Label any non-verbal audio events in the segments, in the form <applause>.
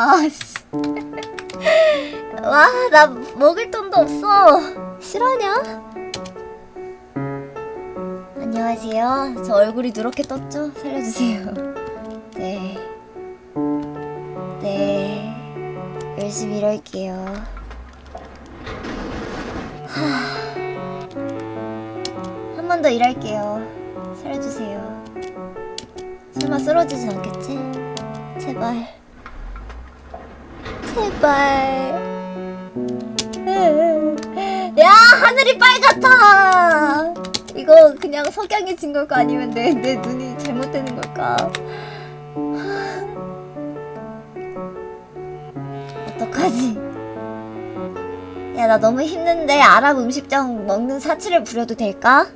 아씨. 와, 나 먹을 돈도 없어. 실화냐? 안녕하세요. 저 얼굴이 누렇게 떴죠? 살려주세요. 네. 네. 열심히 일할게요. 한 번 더 일할게요. 살려주세요. 설마 쓰러지진 않겠지? 제발. 제발. 야, 하늘이 빨갛다! 이거 그냥 석양이 진 걸까? 아니면 내, 내 눈이 잘못되는 걸까? 어떡하지? 야, 나 너무 힘든데 아랍 음식점 먹는 사치를 부려도 될까?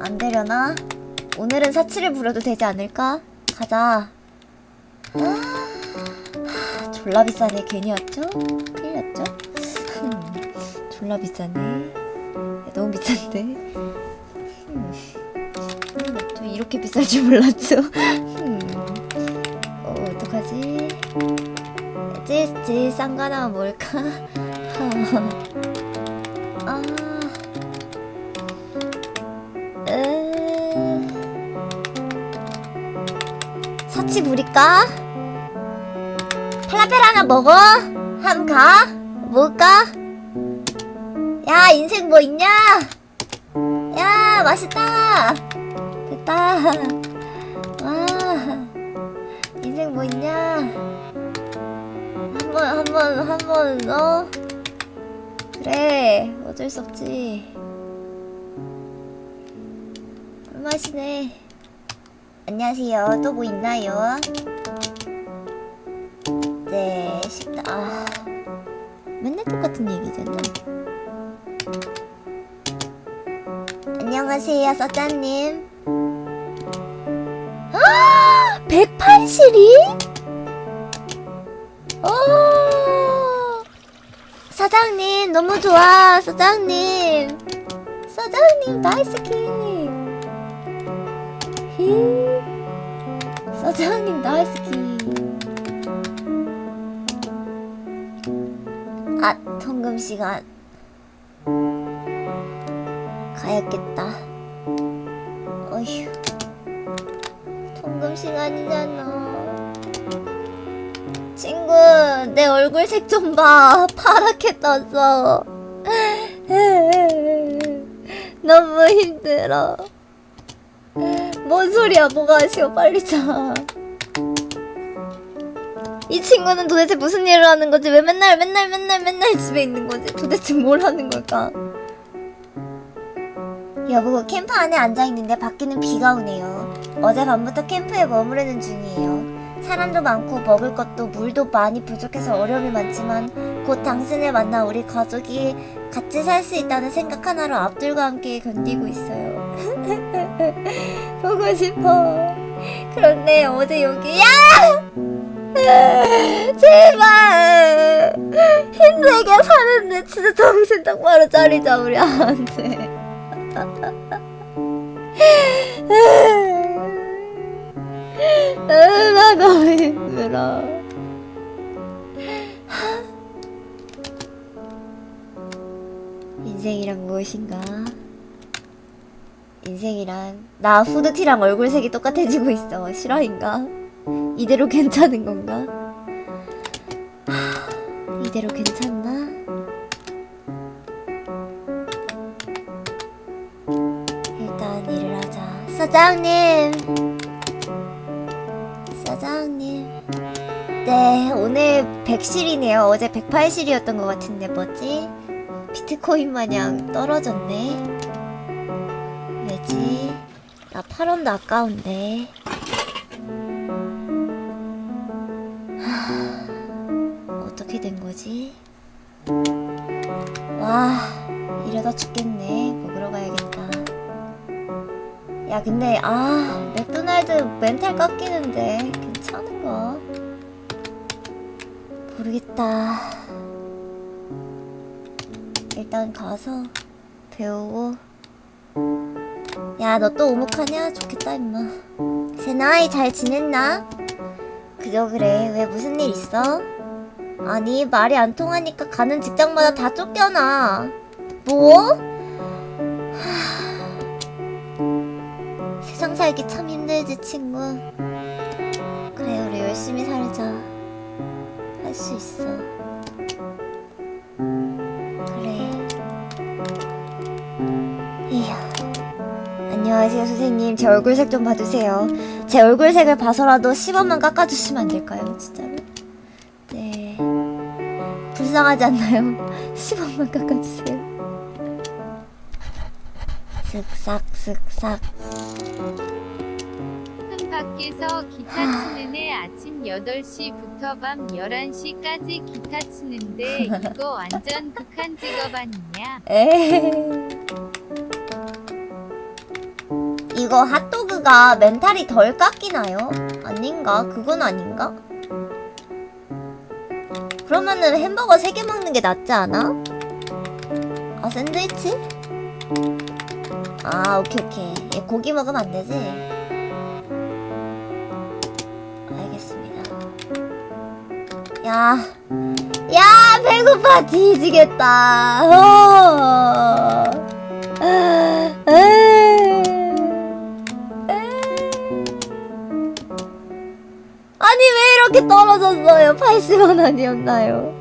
안 되려나? 오늘은 사치를 부려도 되지 않을까? 가자. 아, 졸라 비싸네. 괜히 왔죠? 큰일 났죠? <laughs> 졸라 비싸네. 야, 너무 비싼데? 음? 이렇게 비쌀 줄 몰랐죠? <laughs> 음, 어, 어떡하지? 제일, 제일 싼거 하나만 뭘까? <laughs> 아. 으... 사치 부릴까? 팔라펠 하나 먹어? 함 가? 먹을까? 야 인생 뭐 있냐? 야 맛있다 됐다 와 인생 뭐 있냐 한번 한번 한번 어? 그래 어쩔 수 없지 꿀맛이네 안녕하세요 또 뭐 있나요? 네아 맨날 똑같은 얘기잖아. 안녕하세요 서짜님. 아 180이? 오 사장님 너무 좋아 사장님. 사장님 나이스키. 히 사장님 나이스키 아 통금 시간. 가야겠다. 어휴. 통금 시간이잖아. 친구 내 얼굴 색 좀 봐. 파랗게 떴어. <laughs> 너무 힘들어. 뭔 소리야 뭐가 아쉬워 빨리 자 이 친구는 도대체 무슨 일을 하는 거지? 왜 맨날 맨날 맨날 맨날 집에 있는 거지? 도대체 뭘 하는 걸까? 여보 캠프 안에 앉아 있는데 밖에는 비가 오네요. 어젯밤부터 캠프에 머무르는 중이에요. 사람도 많고 먹을 것도 물도 많이 부족해서 어려움이 많지만 곧 당신을 만나 우리 가족이 같이 살 수 있다는 생각 하나로 앞들과 함께 견디고 있어요. <laughs> 보고 싶어. 그런데 어제 여기 야! 제발! 힘들게 사는데 진짜 정신 똑바로 차리자 우리 안돼 나 너무 힘들어. 인생이란 무엇인가? 인생이란 나 후드티랑 얼굴색이 똑같아지고 있어. 실화인가? 이대로 괜찮은 건가? 하, 이대로 괜찮나? 일단 일을 하자. 사장님! 사장님. 네, 오늘 100실이네요. 어제 108실이었던 것 같은데 뭐지? 비트코인 마냥 떨어졌네. 왜지? 나 8원도 아까운데. 근데, 아, 맥도날드 멘탈 깎이는데. 괜찮은가? 모르겠다. 일단 가서 배우고. 야, 너 또 오목하냐? 좋겠다, 임마. 세나이 잘 지냈나? 그저 그래. 왜 무슨 일 있어? 아니, 말이 안 통하니까 가는 직장마다 다 쫓겨나. 뭐? 살기 참 힘들지, 친구. 그래, 우리 열심히 살자. 할 수 있어. 그래. 이야. 안녕하세요, 선생님. 제 얼굴색 좀 봐주세요. 제 얼굴색을 봐서라도 10원만 깎아주시면 안 될까요, 진짜로? 네. 불쌍하지 않나요? <laughs> 10원만 깎아주세요. 쓱싹, 쓱싹. 큰 밖에서 기타 치는 애 아침 8시부터 밤 11시까지 기타 치는데 이거 <laughs> 완전 극한 직업 아니냐? 에이. 이거 핫도그가 멘탈이 덜 깎이나요? 아닌가? 그건 아닌가? 그러면은 햄버거 3개 먹는 게 낫지 않아? 아, 샌드위치? 아, 오케이, 오케이. 얘 고기 먹으면 안 되지? 알겠습니다. 야, 야, 배고파 뒤지겠다. 어. 아니 왜 이렇게 떨어졌어요? 80원 아니었나요?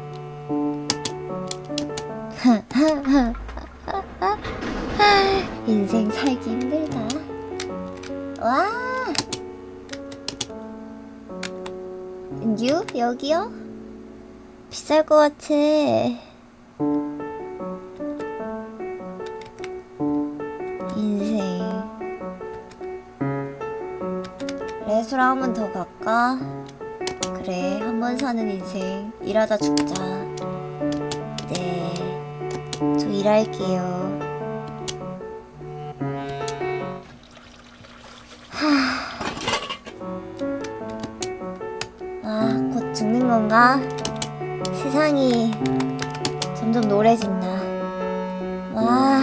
<laughs> 인생 살기 힘들다. 와. 뉴 여기요? 비쌀 것 같아. 인생. 레스토랑 한 번 더 갈까? 그래, 한 번 사는 인생. 일하다 죽자. 네. 저 일할게요. 건가? 세상이 점점 노래진다. 와,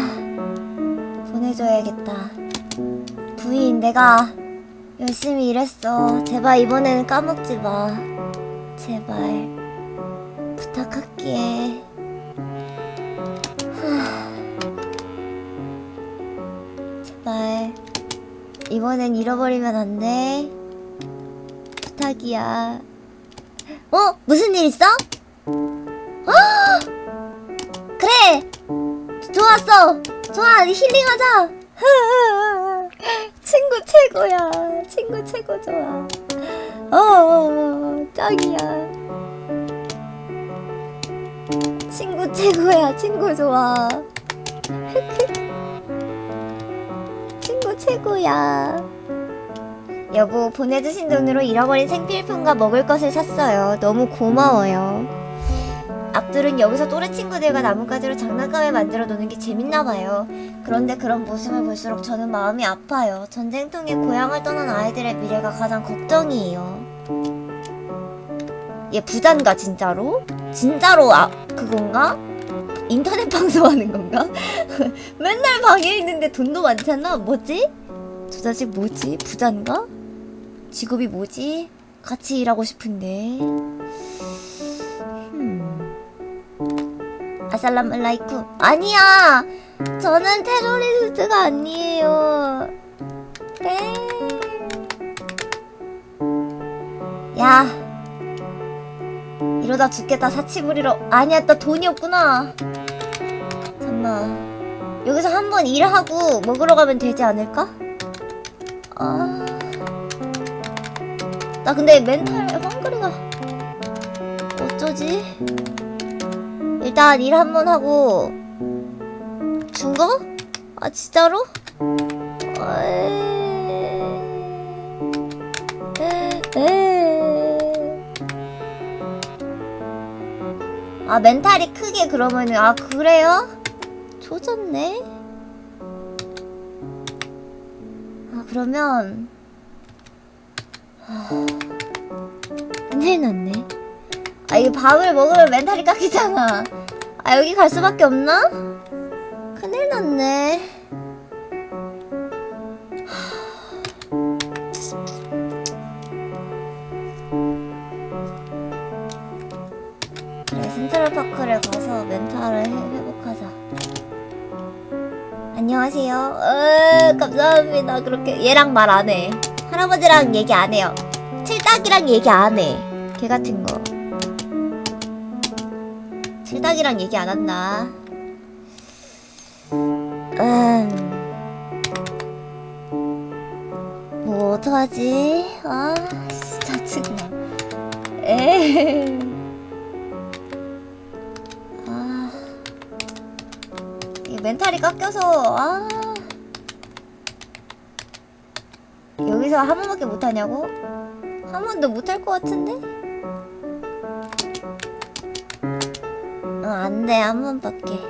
보내줘야겠다. 부인, 내가 열심히 일했어. 제발 이번에는 까먹지 마. 제발. 부탁할게. 하. 제발. 이번엔 잃어버리면 안 돼. 부탁이야. 어? 무슨 일 있어? 아! 그래! 좋았어! 좋아! 힐링하자! <laughs> 친구 최고야. 친구 최고 좋아. 어, 짱이야. 친구 최고야. 친구 좋아. <laughs> 친구 최고야. 여보, 보내주신 돈으로 잃어버린 생필품과 먹을 것을 샀어요. 너무 고마워요. 악들은 여기서 또래 친구들과 나뭇가지로 장난감을 만들어 노는 게 재밌나 봐요. 그런데 그런 모습을 볼수록 저는 마음이 아파요. 전쟁통에 고향을 떠난 아이들의 미래가 가장 걱정이에요. 얘 부자인가 진짜로? 진짜로 아 그건가? 인터넷 방송하는 건가? <laughs> 맨날 방에 있는데 돈도 많잖아. 뭐지? 저 자식 뭐지? 부자인가? 직업이 뭐지? 같이 일하고 싶은데. 음. 아살람알라이쿰 아니야 저는 테러리스트가 아니에요 에이. 야 이러다 죽겠다 사치 부리러 아니야 나 돈이 없구나 잠만 여기서 한번 일하고 먹으러 가면 되지 않을까? 아... 나 근데 멘탈 헝그리가 어쩌지? 일단 일 한 번 하고 준 거? 아 진짜로? 아 멘탈이 크게 그러면은 아 그래요? 조졌네. 아 그러면 하... 큰일 났네. 아 이거 밥을 먹으면 멘탈이 깎이잖아. 아 여기 갈 수밖에 없나? 큰일 났네. 하... 그래 센트럴파크를 가서 멘탈을 해- 회복하자 안녕하세요 어, 감사합니다 그렇게 얘랑 말 안 해 할아버지랑 얘기 안 해요 칠딱이랑 얘기 안해걔 같은 거 칠딱이랑 얘기 안 한다 음... 뭐 어떡하지? 아, 씨, 짜증나. 에이. 아. 이 멘탈이 깎여서, 아. 여기서 한 번밖에 못하냐고? 한 번도 못할 것 같은데? 어, 안 돼, 한 번밖에.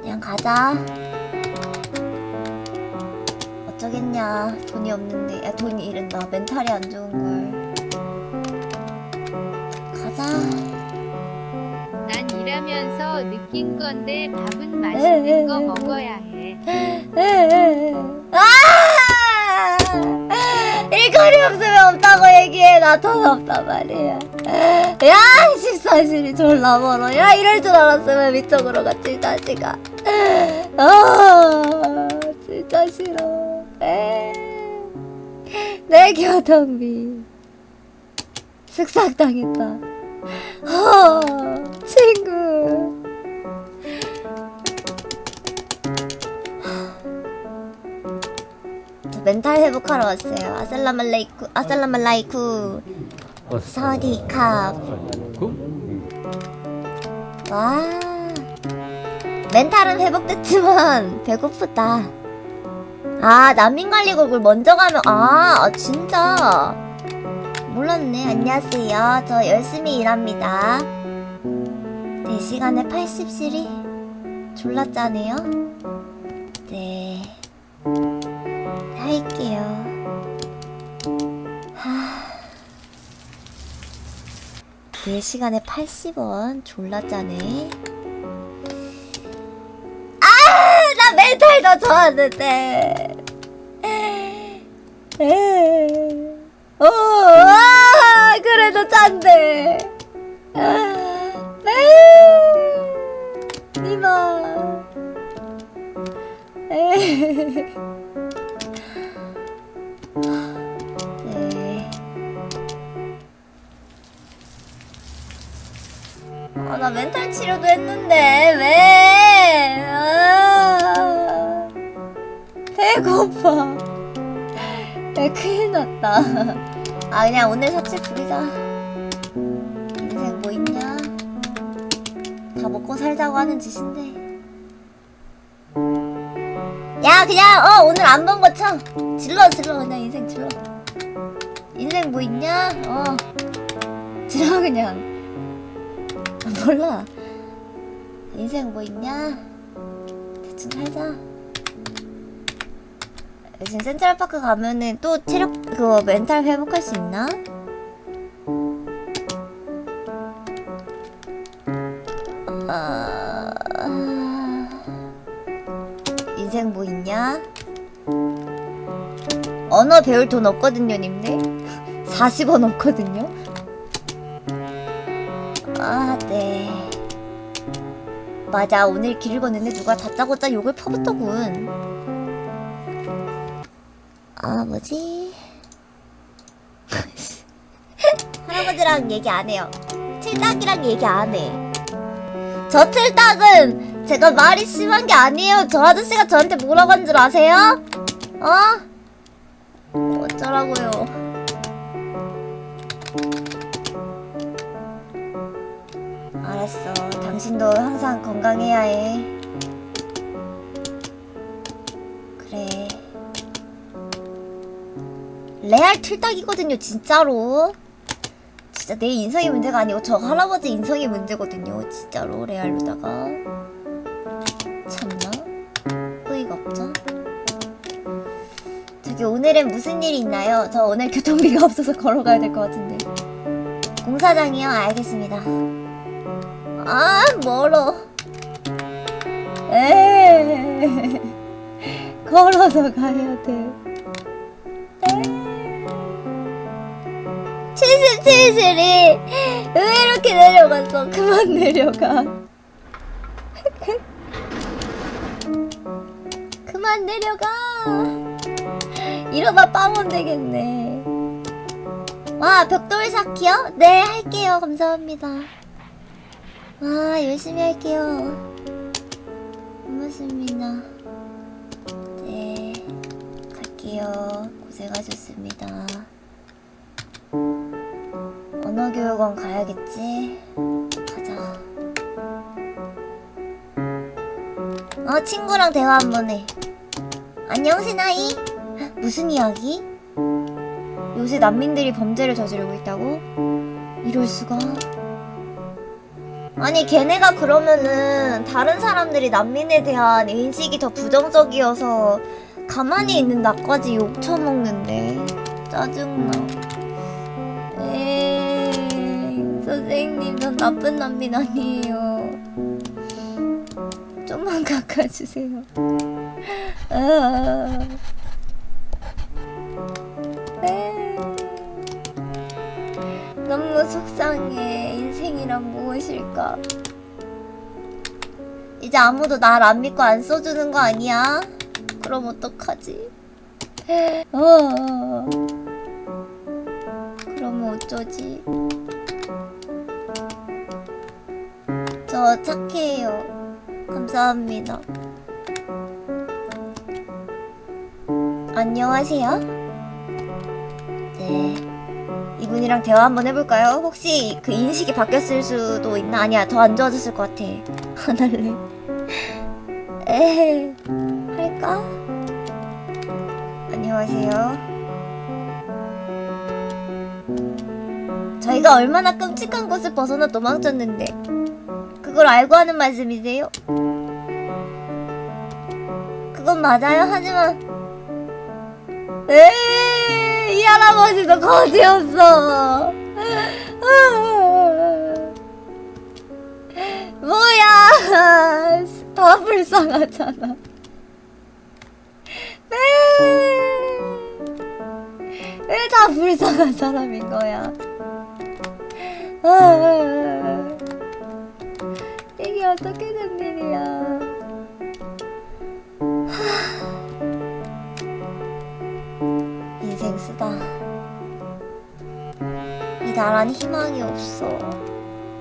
그냥 가자. 어쩌겠냐. 돈이 없는데. 야, 돈이 이른다. 멘탈이 안 좋은 걸. 느낀 건데 밥은 맛있는 거 먹어야 해. 아! 일거리 없으면 없다고 얘기해. 나 돈 없단 말이야. 야, 14실이 졸라 멀어. 야, 이럴 줄 알았으면 이쪽으로 갔지, 이 자식아. 아, 진짜 싫어. 에. 내 교통비. 쓱싹당했다. 어, 친구. 멘탈 회복하러 왔어요. 아살라말라이쿠, 아살라말라이쿠. 사디캅. 와. 멘탈은 회복됐지만 배고프다. 아, 난민관리국을 먼저 가면 아, 아, 진짜. 몰랐네. 안녕하세요. 저 열심히 일합니다. 4시간에 80실이 졸라 짜네요. 네. 할게요. 하. 4시간에 80원 졸라 짜네. 아, 나 멘탈 더 좋았는데. 에. 오, 아, 그래도 짠데. 아. 네. 아, 나 멘탈 치료도 했는데, 왜? 아, 배고파. 야, 큰일 났다. 아, 그냥 오늘 사치 부리자. 인생 뭐 있냐? 다 먹고 살자고 하는 짓인데. 야, 그냥, 어, 오늘 안 본 거 쳐. 질러, 질러, 그냥 인생 질러. 인생 뭐 있냐? 어. 질러, 그냥. 아, 몰라. 인생 뭐 있냐? 대충 살자. 지금 센트럴파크 가면은 또 체력, 그거 멘탈 회복할 수 있나? 아... 인생 뭐 있냐? 언어 배울 돈 없거든요, 님들. 40원 없거든요. 맞아, 오늘 길 걷는데 누가 다짜고짜 욕을 퍼붓더군. 아, 뭐지? <laughs> 할아버지랑 얘기 안 해요. 틀딱이랑 얘기 안 해. 저 틀딱은 제가 말이 심한 게 아니에요. 저 아저씨가 저한테 뭐라고 한 줄 아세요? 어? 어쩌라고요. 알았어. 당신도 항상 건강해야 해. 그래. 레알 틀딱이거든요, 진짜로. 진짜 내 인성의 문제가 아니고 저 할아버지 인성의 문제거든요, 진짜로 레알로다가. 참나. 어이가 없죠? 저기 오늘은 무슨 일이 있나요? 저 오늘 교통비가 <laughs> 없어서 걸어가야 될 것 같은데. 공사장이요? 알겠습니다. 아, 멀어. 에 걸어서 가야 돼. 77실이 왜 이렇게 내려갔어? 그만 내려가. <laughs> 그만 내려가. 이러다 빵원 되겠네. 와, 벽돌 쌓기요? 네, 할게요. 감사합니다. 와, 열심히 할게요. 고맙습니다. 네, 갈게요. 고생하셨습니다. 언어교육원 가야겠지? 가자. 어, 친구랑 대화 한 번 해. 안녕, 세나이. 무슨 이야기? 요새 난민들이 범죄를 저지르고 있다고? 이럴 수가. 아니, 걔네가 그러면은 다른 사람들이 난민에 대한 인식이 더 부정적이어서 가만히 있는 나까지 욕 처먹는데. 짜증나. 선생님, 전 나쁜 난민 아니에요. 좀만 깎아주세요. 아. 너무 속상해. 인생이란 무엇일까? 이제 아무도 날 안 믿고 안 써주는 거 아니야? 그럼 어떡하지? 어. 그러면 어쩌지? 저 착해요. 감사합니다. 안녕하세요. 네. 이분이랑 대화 한번 해볼까요? 혹시 그 인식이 바뀌었을 수도 있나? 아니야, 더 안 좋아졌을 것 같아. <laughs> 안 할래. <laughs> 에 할까? 안녕하세요. 저희가 얼마나 끔찍한 곳을 벗어나 도망쳤는데 그걸 알고 하는 말씀이세요? 그건 맞아요. 하지만 에이, 이 할아버지도 거지였어. 뭐야? 다 불쌍하잖아. 왜 다 불쌍한 사람인 거야? 아, 이게 어떻게 된 일이야? 쓰다. 이 나라는 희망이 없어.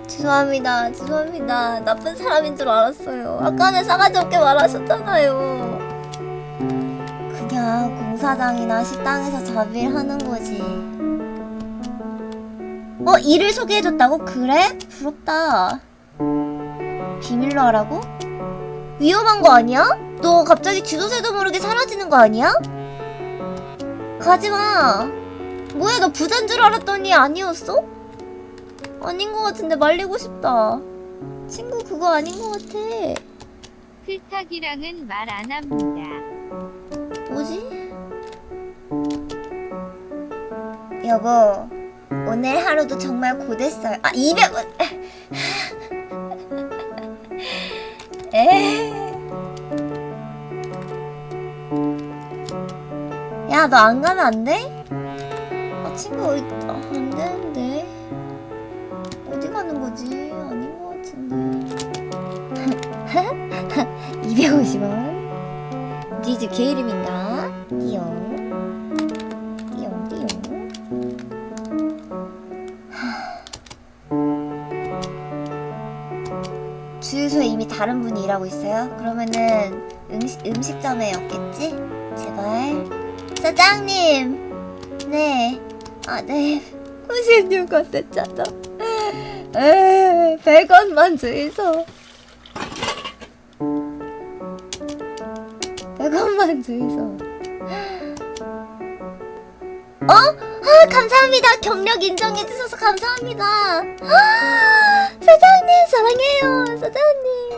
죄송합니다. 죄송합니다. 나쁜 사람인 줄 알았어요. 아까는 싸가지 없게 말하셨잖아요. 그냥 공사장이나 식당에서 잡일 하는 거지. 어, 일을 소개해줬다고? 그래? 부럽다. 비밀로 하라고? 위험한 거 아니야? 너 갑자기 지도새도 모르게 사라지는 거 아니야? 가지마. 뭐야, 너 부자인 줄 알았더니 아니었어? 아닌 것 같은데 말리고 싶다. 친구 그거 아닌 것 같아. 필탁이랑은 말 안 합니다. 뭐지? 여보, 오늘 하루도 정말 고됐어요. 아, 200... <laughs> 에 야, 너 안 가면 안 돼? 아, 친구 어디... 아, 안 되는데. 어디 가는 거지? 아닌 것 같은데. 250원. 니즈 개 이름인가? 하. 주유소에 이미 다른 분이 일하고 있어요? 그러면은 음식, 음식점에 없겠지? 제발. 사장님! 네. 아, 네. 96원 됐잖아. 에, 100원만 주이소. 100원만 주이소. 어? 아, 감사합니다. 경력 인정해주셔서 감사합니다. 아, 사장님, 사랑해요. 사장님.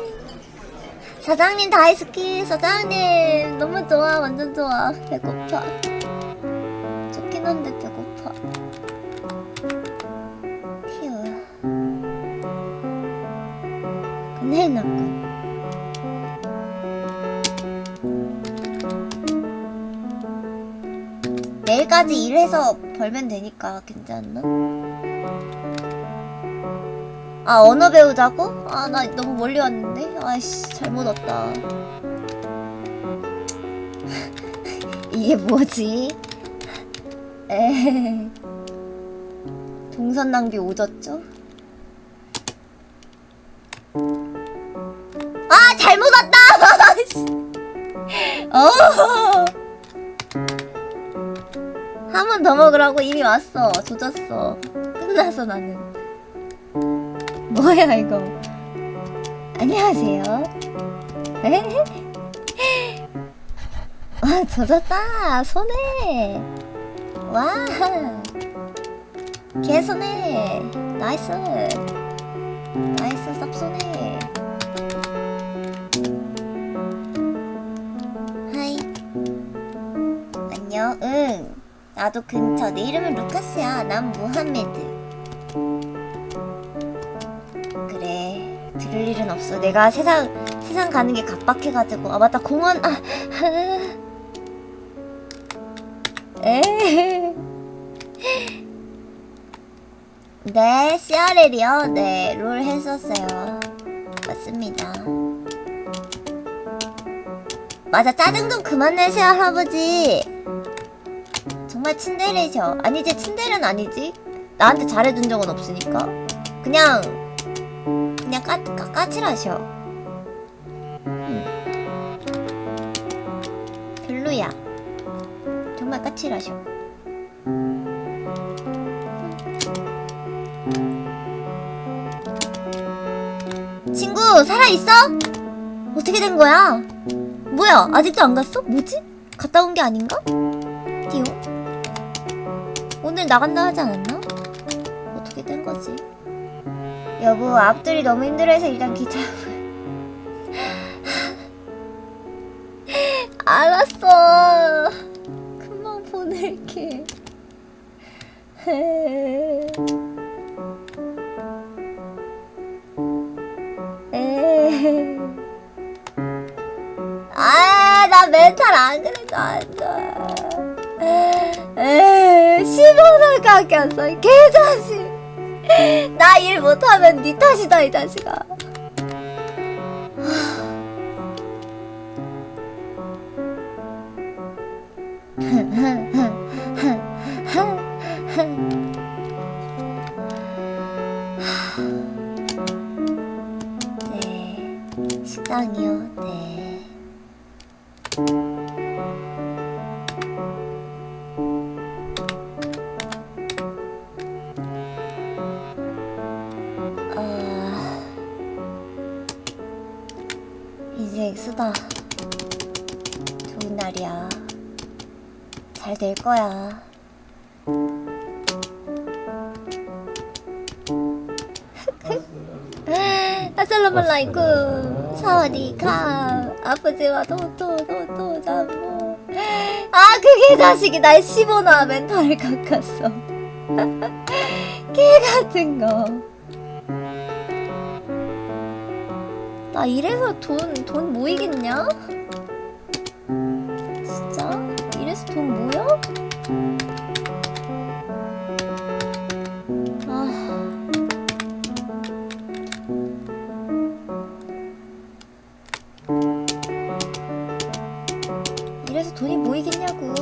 사장님, 다이스키. 사장님. 너무 좋아. 완전 좋아. 배고파. 좋긴 한데 배고파. 휴. 큰일 났군. 내일까지 일해서 벌면 되니까 괜찮나? 아 언어 배우자고? 아 나 너무 멀리 왔는데? 아이씨 잘못 왔다 <laughs> 이게 뭐지? <laughs> 에 동선 낭비 오졌죠? 아 잘못 왔다! <laughs> 어. 한번 더 먹으라고 이미 왔어. 조졌어. 끝났어 나는. 뭐야 이거? 안녕하세요. 와 조졌다 손에. 와. 개손에. 나이스. 나이스 쌉손에. 하이. 안녕. 응. 나도 근처. 내 이름은 루카스야. 난 무함메드. 들을 일은 없어. 내가 세상 세상 가는 게 각박해가지고. 아 맞다. 공원. 아. 에. 네, CRL이요. 네, 롤 했었어요. 맞습니다. 맞아, 짜증 좀 그만 내세요, 할아버지. 정말 친데레셔. 아니지, 친데레는 아니지. 나한테 잘해준 적은 없으니까. 그냥, 그냥 까, 까, 까칠하셔. 응. 별로야. 정말 까칠하셔. 친구, 살아있어? 어떻게 된 거야? 뭐야, 아직도 안 갔어? 뭐지? 갔다 온 게 아닌가? 띠용? 오늘 나간다 하지 않았나? 어떻게 된 거지? 여보, 앞들이 너무 힘들어해서 일단 기차. 알았어. 금방 보낼게. 에. 아, 나 멘탈 안 그래도 안 좋아. 에, 10원을 깎였어. 개자식. 나 일 못하면 네 탓이다, 이 자식아. 거야. 아살라말라이쿰 사와디카 아버지와 도토도토 잠보 아 그게 자식이 날 15나 멘탈을 깎았어 <laughs> 개 같은 거 나 이래서 돈 돈 모이겠냐? 진짜? 이래서 돈 모여? 돈이 모이겠냐고.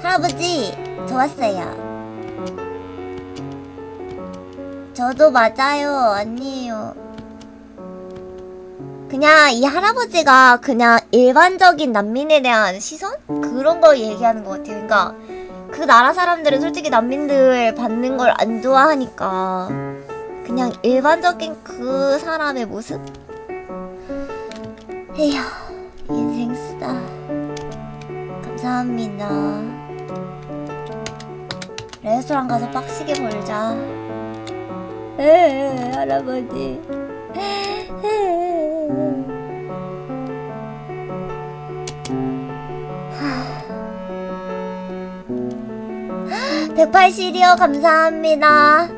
할아버지, 저 왔어요. 저도 맞아요. 아니에요. 그냥 이 할아버지가 그냥 일반적인 난민에 대한 시선? 그런 걸 얘기하는 것 같아요. 그러니까 그 나라 사람들은 솔직히 난민들 받는 걸 안 좋아하니까 그냥 일반적인 그 사람의 모습? 에휴. 인생 쓰다. 감사합니다. 레스토랑 가서 빡시게 벌자. 에 할아버지. 백팔실이요 감사합니다.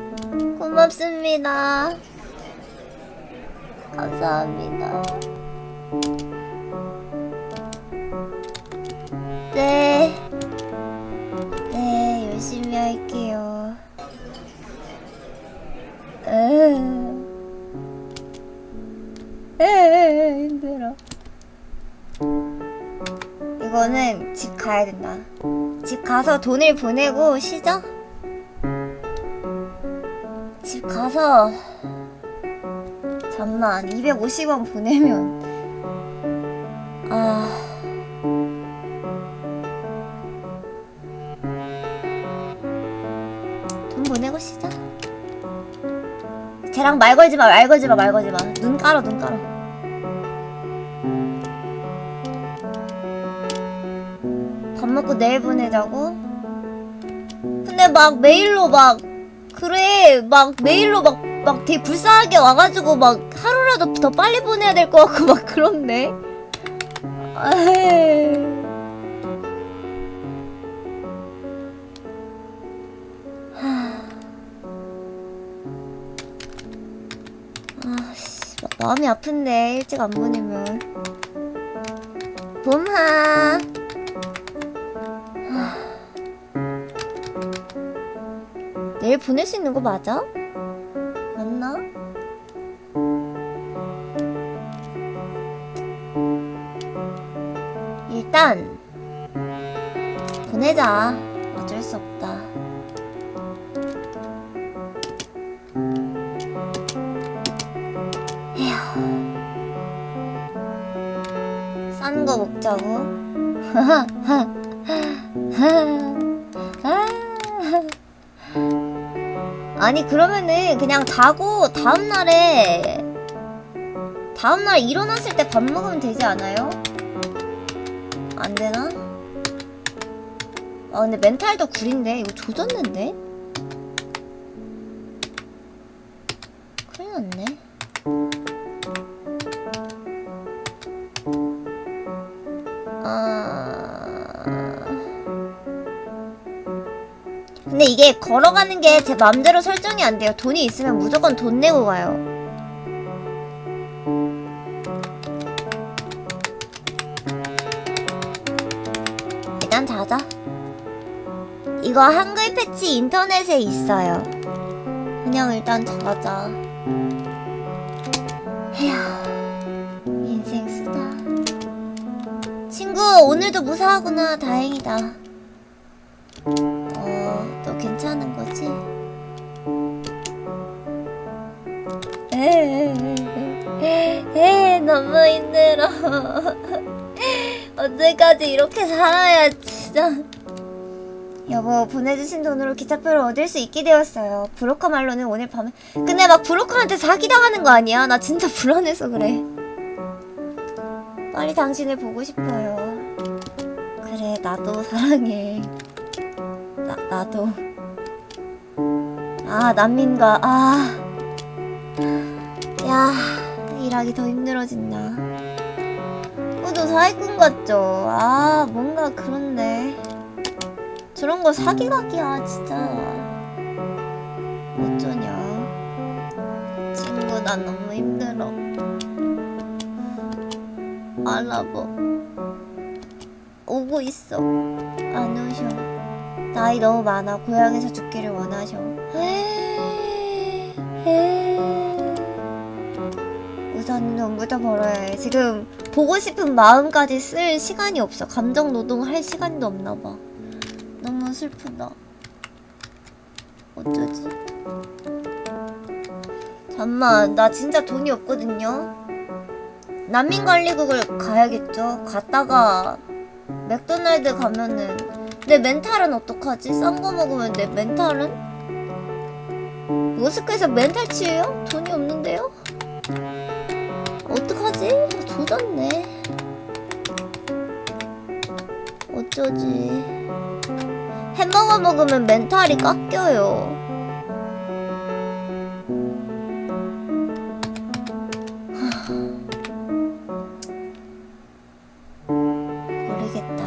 고맙습니다. 감사합니다. 네. 네, 열심히 할게요. 에 힘들어. 이거는 집 가야 된다. 집 가서 돈을 보내고 쉬죠? 집 가서 잠만 250원 보내면 아. 쟤랑 말 걸지 마, 말 걸지 마, 말 걸지 마. 눈 깔어, 눈 깔어. 밥 먹고 내일 보내자고? 근데 막 메일로 막 그래 막 메일로 막 막 되게 불쌍하게 와가지고 막 하루라도 더 빨리 보내야 될 것 같고 막 그런데 에이. 마음이 아픈데 일찍 안 보내면 봄하 내일 보낼 수 있는 거 맞아? 맞나? 일단 보내자. 아니 그러면은 그냥 자고 다음날에 다음날 일어났을 때 밥 먹으면 되지 않아요? 안 되나? 아 근데 멘탈도 구린데 이거 조졌는데? 근데 이게 걸어가는 게 제 맘대로 설정이 안 돼요. 돈이 있으면 무조건 돈 내고 가요. 일단 자자. 이거 한글 패치 인터넷에 있어요. 그냥 일단 자자. 에휴, 인생 쓰다. 친구, 오늘도 무사하구나. 다행이다. 언제까지 이렇게 살아야 진짜. 여보, 보내주신 돈으로 기차표를 얻을 수 있게 되었어요. 브로커 말로는 오늘 밤에. 근데 막 브로커한테 사기당하는 거 아니야? 나 진짜 불안해서 그래. 빨리 당신을 보고 싶어요. 그래, 나도 사랑해. 나, 나도. 아, 난민가, 아. 야, 일하기 더 힘들어진다. 그래도 사기꾼 같죠? 아, 뭔가 그런데. 저런 거 사기각이야, 진짜. 어쩌냐. 친구, 난 너무 힘들어. 알아봐. 오고 있어. 안 오셔. 나이 너무 많아. 고향에서 죽기를 원하셔. 우선 돈부터 벌어야 해. 지금 보고 싶은 마음까지 쓸 시간이 없어. 감정 노동할 시간도 없나 봐. 너무 슬프다. 어쩌지? 잠만, 나 진짜 돈이 없거든요. 난민관리국을 가야겠죠. 갔다가 맥도날드 가면은 내 멘탈은 어떡하지? 싼 거 먹으면 내 멘탈은? 모스크에서 멘탈 치유요? 돈이 없는 어쩌지? 햄버거 먹으면 멘탈이 깎여요. 모르겠다.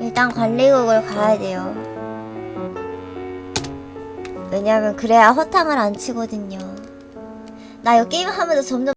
일단 관리국을 가야 돼요. 왜냐면 그래야 허탕을 안 치거든요. 나 이거 게임 하면서 점점